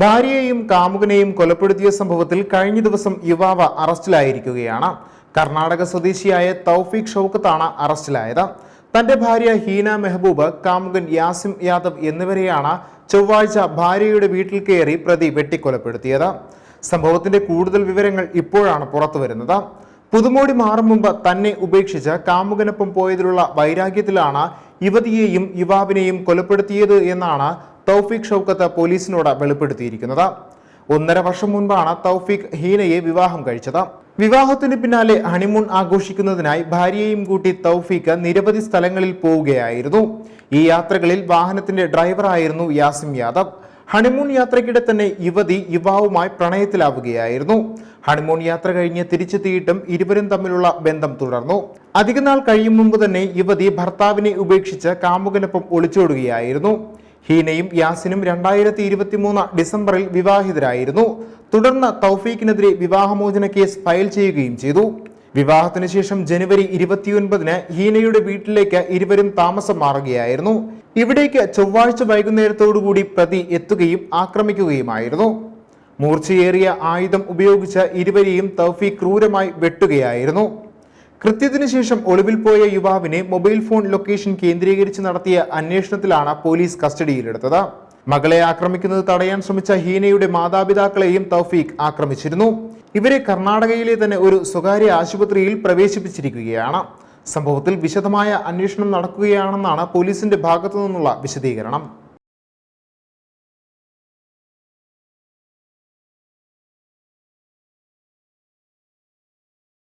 ഭാര്യയെയും കാമുകനെയും കൊലപ്പെടുത്തിയ സംഭവത്തിൽ കഴിഞ്ഞ ദിവസം യുവാവ് അറസ്റ്റിലായിരിക്കുകയാണ്. കർണാടക സ്വദേശിയായ തൗഫീഖ് ഷൗക്കത്താണ് അറസ്റ്റിലായത്. തന്റെ ഭാര്യ ഹീന മെഹബൂബ് കാമുകൻ യാസിം യാദവ് എന്നിവരെയാണ് ചൊവ്വാഴ്ച ഭാര്യയുടെ വീട്ടിൽ കയറി പ്രതി വെട്ടിക്കൊലപ്പെടുത്തിയത്. സംഭവത്തിന്റെ കൂടുതൽ വിവരങ്ങൾ ഇപ്പോഴാണ് പുറത്തുവരുന്നത്. പുതുമോടി മാറും മുമ്പ് തന്നെ ഉപേക്ഷിച്ച് കാമുകനൊപ്പം പോയതിലുള്ള വൈരാഗ്യത്തിലാണ് യുവതിയെയും യുവാവിനെയും കൊലപ്പെടുത്തിയത് എന്നാണ് തൗഫീഖ് ഷൗക്കത്ത് പോലീസിനോട് വെളിപ്പെടുത്തിയിരിക്കുന്നത്. ഒന്നര വർഷം മുൻപാണ് തൗഫീഖ് ഹീനയെ വിവാഹം കഴിച്ചത്. വിവാഹത്തിന് പിന്നാലെ ഹണിമൂൺ ആഘോഷിക്കുന്നതിനായി ഭാര്യയെയും കൂട്ടി തൗഫീഖ് നിരവധി സ്ഥലങ്ങളിൽ പോവുകയായിരുന്നു. ഈ യാത്രകളിൽ വാഹനത്തിന്റെ ഡ്രൈവറായിരുന്നു യാസിം യാദവ്. ഹണിമൂൺ യാത്രയ്ക്കിടെ തന്നെ യുവതി യുവാവുമായി പ്രണയത്തിലാവുകയായിരുന്നു. ഹണിമൂൺ യാത്ര കഴിഞ്ഞ് തിരിച്ചെത്തിയിട്ടും ഇരുവരും തമ്മിലുള്ള ബന്ധം തുടർന്നു. അധികനാൾ കഴിയും മുമ്പ് തന്നെ യുവതി ഭർത്താവിനെ ഉപേക്ഷിച്ച് കാമുകനൊപ്പം ഒളിച്ചോടുകയായിരുന്നു. ഹീനയും യാസിനും രണ്ടായിരത്തി ഇരുപത്തി മൂന്ന് ഡിസംബറിൽ വിവാഹിതരായിരുന്നു. തുടർന്ന് തൗഫീഖിനെതിരെ വിവാഹമോചന കേസ് ഫയൽ ചെയ്യുകയും ചെയ്തു. വിവാഹത്തിന് ശേഷം ജനുവരി ഇരുപത്തിയൊൻപതിന് ഹീനയുടെ വീട്ടിലേക്ക് ഇരുവരും താമസം മാറുകയായിരുന്നു. ഇവിടേക്ക് ചൊവ്വാഴ്ച വൈകുന്നേരത്തോടുകൂടി പ്രതി എത്തുകയും ആക്രമിക്കുകയുമായിരുന്നു. മൂർച്ചയേറിയ ആയുധം ഉപയോഗിച്ച് ഇരുവരെയും തൗഫീഖ് ക്രൂരമായി വെട്ടുകയായിരുന്നു. കൃത്യത്തിനു ശേഷം ഒളിവിൽ പോയ യുവാവിനെ മൊബൈൽ ഫോൺ ലൊക്കേഷൻ കേന്ദ്രീകരിച്ച് നടത്തിയ അന്വേഷണത്തിലാണ് പോലീസ് കസ്റ്റഡിയിലെടുത്തത്. മകളെ ആക്രമിക്കുന്നത് തടയാൻ ശ്രമിച്ച ഹീനയുടെ മാതാപിതാക്കളെയും തൗഫീഖ് ആക്രമിച്ചിരുന്നു. ഇവരെ കർണാടകയിലെ തന്നെ ഒരു സ്വകാര്യ ആശുപത്രിയിൽ പ്രവേശിപ്പിച്ചിരിക്കുകയാണ്. സംഭവത്തിൽ വിശദമായ അന്വേഷണം നടക്കുകയാണെന്നാണ് പോലീസിന്റെ ഭാഗത്തു നിന്നുള്ള വിശദീകരണം.